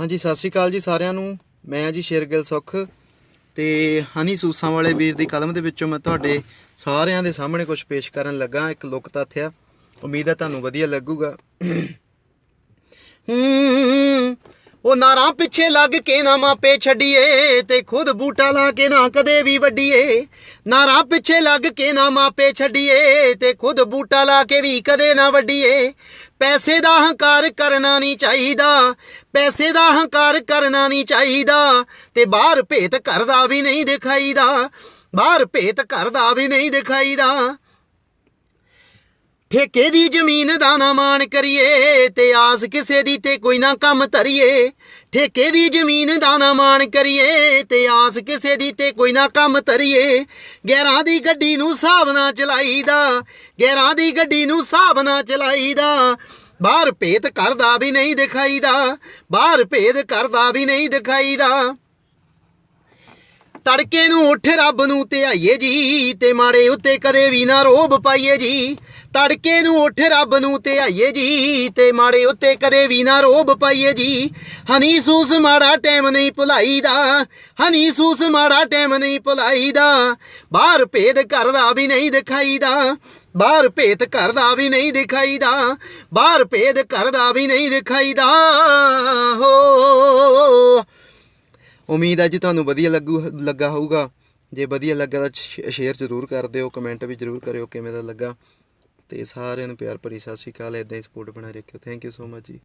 ਹਾਂਜੀ, ਸਤਿ ਸ਼੍ਰੀ ਅਕਾਲ ਜੀ ਸਾਰਿਆਂ ਨੂੰ। ਮੈਂ ਜੀ ਸ਼ੇਰਗਿਲ ਸੁਖ ਤੇ ਹਨੀ ਸੂਸਾਂ ਵਾਲੇ ਵੀਰ ਦੀ ਕਲਮ ਦੇ ਵਿੱਚੋਂ ਮੈਂ ਤੁਹਾਡੇ ਸਾਰਿਆਂ ਦੇ ਸਾਹਮਣੇ ਕੁਝ ਪੇਸ਼ ਕਰਨ ਲੱਗਾ ਇੱਕ ਲੁਕ ਤੱਥ ਆ। ਉਮੀਦ ਹੈ ਤੁਹਾਨੂੰ ਵਧੀਆ ਲੱਗੂਗਾ। ਹੂੰ ਉਹ ਨਾਰਾਂ ਪਿੱਛੇ ਲੱਗ ਕੇ ਨਾ ਮਾਪੇ ਛੱਡੀਏ ਤੇ ਖੁਦ ਬੂਟਾ ਲਾ ਕੇ ਨਾ ਕਦੇ ਵੀ ਵੱਡੀਏ ਨਾਰਾਂ ਪਿੱਛੇ ਲੱਗ ਕੇ ਨਾ ਮਾਪੇ ਛੱਡੀਏ ਤੇ ਖੁਦ ਬੂਟਾ ਲਾ ਕੇ ਵੀ ਕਦੇ ਨਾ ਵੱਡੀਏ ਪੈਸੇ ਦਾ ਹੰਕਾਰ ਕਰਨਾ ਨਹੀਂ ਚਾਹੀਦਾ, ਪੈਸੇ ਦਾ ਹੰਕਾਰ ਕਰਨਾ ਨਹੀਂ ਚਾਹੀਦਾ ਤੇ ਬਾਹਰ ਭੇਤ ਘਰ ਦਾ ਵੀ ਨਹੀਂ ਦਿਖਾਈਦਾ, ਬਾਹਰ ਭੇਤ ਘਰ ਦਾ ਵੀ ਨਹੀਂ ਦਿਖਾਈਦਾ। ਠੇਕੇ ਦੀ ਜ਼ਮੀਨ ਦਾ ਨਾ ਮਾਣ ਕਰੀਏ ਤੇ ਆਸ ਕਿਸੇ ਦੀ ਤੇ ਕੋਈ ਨਾ ਕੰਮ ਧਰੀਏ। ਠੇਕੇ ਦੀ ਜ਼ਮੀਨ ਦਾ ਨਾ ਮਾਣ ਕਰੀਏ ਤੇ ਆਸ ਕਿਸੇ ਦੀ ਤੇ ਕੋਈ ਨਾ ਕੰਮ ਧਰੀਏ। ਗੈਰਾਂ ਦੀ ਗੱਡੀ ਨੂੰ ਹਿਸਾਬ ਨਾਲ ਚਲਾਈਦਾ ਗੈਰਾਂ ਦੀ ਗੱਡੀ ਨੂੰ ਹਿਸਾਬ ਨਾਲ ਚਲਾਈਦਾ। ਬਾਹਰ ਭੇਦ ਕਰਦਾ ਵੀ ਨਹੀਂ ਦਿਖਾਈਦਾ, ਬਾਹਰ ਭੇਦ ਕਰਦਾ ਵੀ ਨਹੀਂ ਦਿਖਾਈਦਾ। ਤੜਕੇ ਨੂੰ ਉੱਠ ਰੱਬ ਨੂੰ ਧਿਆਈਏ ਜੀ ਤੇ ਮਾੜੇ ਉੱਤੇ ਕਦੇ ਵੀ ਨਾ ਰੋਬ ਪਾਈਏ ਜੀ। ਤੜਕੇ ਨੂੰ ਉੱਠ ਰੱਬ ਨੂੰ ਤੇ ਆਈਏ ਜੀ ਤੇ ਮਾੜੇ ਉੱਤੇ ਕਦੇ ਵੀ ਨਾ ਰੋਬ ਪਾਈਏ ਜੀ। ਹਨੀ ਸੂਸ ਮਾੜਾ ਟਾਈਮ ਨਹੀਂ ਭੁਲਾਈਦਾ, ਹਨੀ ਸੂਸ ਮਾੜਾ ਟਾਈਮ ਨਹੀਂ ਭੁਲਾਈਦਾ। ਬਾਹਰ ਭੇਦ ਕਰਦਾ ਵੀ ਨਹੀਂ ਦਿਖਾਈਦਾ, ਬਾਹਰ ਭੇਦ ਕਰਦਾ ਵੀ ਨਹੀਂ ਦਿਖਾਈਦਾ, ਬਾਹਰ ਭੇਦ ਕਰਦਾ ਵੀ ਨਹੀਂ ਦਿਖਾਈਦਾ। ਹੋ। ਉਮੀਦ ਹੈ ਜੀ ਤੁਹਾਨੂੰ ਵਧੀਆ ਲੱਗੂ, ਲੱਗਾ ਹੋਊਗਾ। ਜੇ ਵਧੀਆ ਲੱਗਾ ਤਾਂ ਸ਼ੇਅਰ ਜ਼ਰੂਰ ਕਰ ਦਿਓ, ਕਮੈਂਟ ਵੀ ਜ਼ਰੂਰ ਕਰਿਓ ਕਿਵੇਂ ਦਾ ਲੱਗਾ। ਤੇ ਸਾਰਿਆਂ ਨੂੰ ਪਿਆਰ ਭਰੀ ਸਤਿ ਸ਼੍ਰੀ ਅਕਾਲ ਇਦਾਂ ਹੀ ਸਪੋਰਟ ਬਣਾਈ ਰੱਖਿਓ। ਥੈਂਕ ਯੂ ਸੋ ਮਚ ਜੀ।